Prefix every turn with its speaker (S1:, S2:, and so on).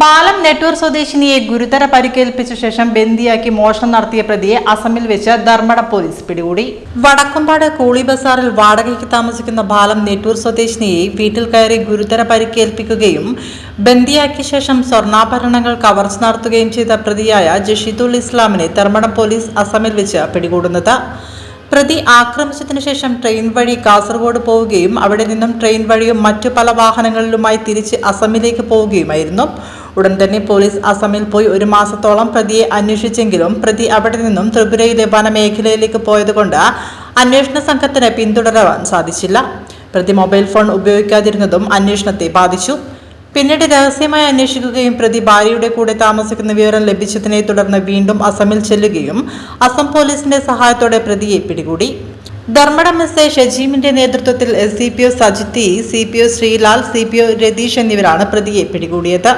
S1: ബാലം നെട്ടൂർ സ്വദേശിനിയെ ഗുരുതര പരിക്കേൽപ്പിച്ച ശേഷം ബന്ദിയാക്കി മോഷണം നടത്തിയ പ്രതിയെ അസമിൽ വെച്ച് ധർമ്മട പോലീസ് പിടികൂടി. വടക്കുംപാട് കൂളി ബസാറിൽ വാടകയ്ക്ക് താമസിക്കുന്ന ബാലം നെട്ടൂർ സ്വദേശിനിയെ വീട്ടിൽ കയറി ഗുരുതര പരിക്കേൽപ്പിക്കുകയും ബന്ദിയാക്കിയ ശേഷം സ്വർണാഭരണങ്ങൾ കവർച്ച നടത്തുകയും ചെയ്ത പ്രതിയായ ജഷീദുൽ ഇസ്ലാമിനെ ധർമ്മട പോലീസ് അസമിൽ വെച്ച് പിടികൂടുന്നത്. പ്രതി ആക്രമിച്ചതിനു ശേഷം ട്രെയിൻ വഴി കാസർഗോഡ് പോവുകയും അവിടെ നിന്നും ട്രെയിൻ വഴിയും മറ്റു പല വാഹനങ്ങളിലുമായി തിരിച്ച് അസമിലേക്ക് പോവുകയുമായിരുന്നു. ഉടൻ തന്നെ പോലീസ് അസമിൽ പോയി ഒരു മാസത്തോളം പ്രതിയെ അന്വേഷിച്ചെങ്കിലും പ്രതി അവിടെ നിന്നും ത്രിപുരയിലെ വനമേഖലയിലേക്ക് പോയതുകൊണ്ട് അന്വേഷണ സംഘത്തിന് പിന്തുടരാൻ സാധിച്ചില്ല. പ്രതി മൊബൈൽ ഫോൺ ഉപയോഗിക്കാതിരുന്നതും അന്വേഷണത്തെ ബാധിച്ചു. പിന്നീട് രഹസ്യമായി അന്വേഷിക്കുകയും പ്രതി ഭാര്യയുടെ കൂടെ താമസിക്കുന്ന വിവരം ലഭിച്ചതിനെ തുടർന്ന് വീണ്ടും അസമിൽ ചെല്ലുകയും അസം പോലീസിന്റെ സഹായത്തോടെ പ്രതിയെ പിടികൂടി. ധർമ്മടം എസ് എ ഷജീമിന്റെ നേതൃത്വത്തിൽ S C P O സജിത്തി C P O Sreelal C P O Ratheesh എന്നിവരാണ് പ്രതിയെ പിടികൂടിയത്.